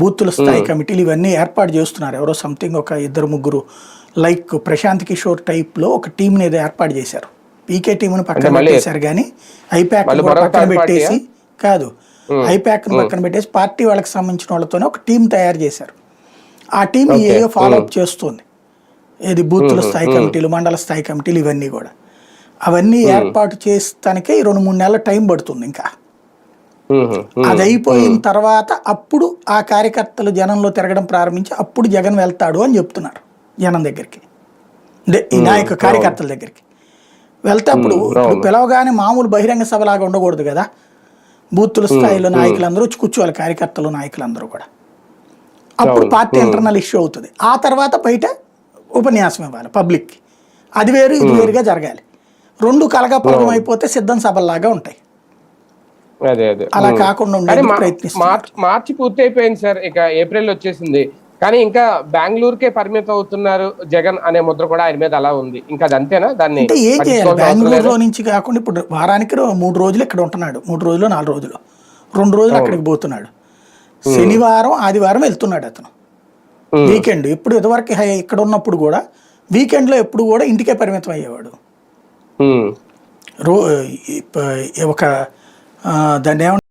బూతుల స్థాయి కమిటీలు ఇవన్నీ ఏర్పాటు చేస్తున్నారు. ఎవరో సంథింగ్ ఒక ఇద్దరు ముగ్గురు లైక్ ప్రశాంత్ కిషోర్ టైప్లో ఒక టీంని ఏదో ఏర్పాటు చేశారు. పీకే టీంని పక్కన పెట్టేశారు కానీ మరొక పక్కన పెట్టేసి కాదు ఐపాక్ పక్కన పెట్టేసి పార్టీ వాళ్ళకి సంబంధించిన వాళ్ళతోనే ఒక టీం తయారు చేశారు. ఆ టీం ఏయో ఫాలో అప్ చేస్తుంది. ఏది బూతుల స్థాయి కమిటీలు మండల స్థాయి కమిటీలు ఇవన్నీ కూడా. అవన్నీ ఏర్పాటు చేస్తానికే ఈ రెండు మూడు నెలల టైం పడుతుంది ఇంకా. అది అయిపోయిన తర్వాత అప్పుడు ఆ కార్యకర్తలు జనంలో తిరగడం ప్రారంభించి అప్పుడు జగన్ వెళ్తాడు అని చెప్తున్నారు జనం దగ్గరికి. ఈ నాయక కార్యకర్తల దగ్గరికి. వెళ్తే అప్పుడు పిలవగానే మామూలు బహిరంగ సభలాగా ఉండకూడదు కదా. బూతుల స్థాయిలో నాయకులందరూ వచ్చి కూర్చోవాలి కార్యకర్తలు నాయకులందరూ కూడా. అప్పుడు పార్టీ ఇంటర్నల్ ఇష్యూ అవుతుంది. ఆ తర్వాత బయట ఉపన్యాసం ఇవ్వాలి పబ్లిక్కి అది వేరు ఇది వేరుగా జరగాలి. రెండు కలగపలగం అయిపోతే సిద్ధం సభల్లాగా ఉంటాయి. అదే అదే. అలా. కాకుండా మార్చ్ పూర్తి అయిపోయింది సార్. ఇక ఏప్రిల్ వచ్చేసింది. కానీ ఇంకా బెంగళూరుకే పరిమితం అవుతున్నారు జగన్ అనే ముద్ర కూడా ఆయన మీద అలా ఉంది. ఇంకా అది అంతేనా? దాన్ని ఏం చేయాలి? బెంగళూరులో? నుంచి కాకుండా ఇప్పుడు వారానికి మూడు రోజులు ఇక్కడ ఉంటున్నాడు. మూడు రోజులు నాలుగు రోజులు. రెండు రోజులు అక్కడికి పోతున్నాడు. శనివారం ఆదివారం వెళ్తున్నాడు అతను. వీకెండ్. ఇప్పుడు ఇదివరకు ఇక్కడ ఉన్నప్పుడు కూడా వీకెండ్లో ఎప్పుడు కూడా ఇంటికే పరిమితం అయ్యేవాడు. రో ఒక ఆ, దాన్ని ఏమంటారు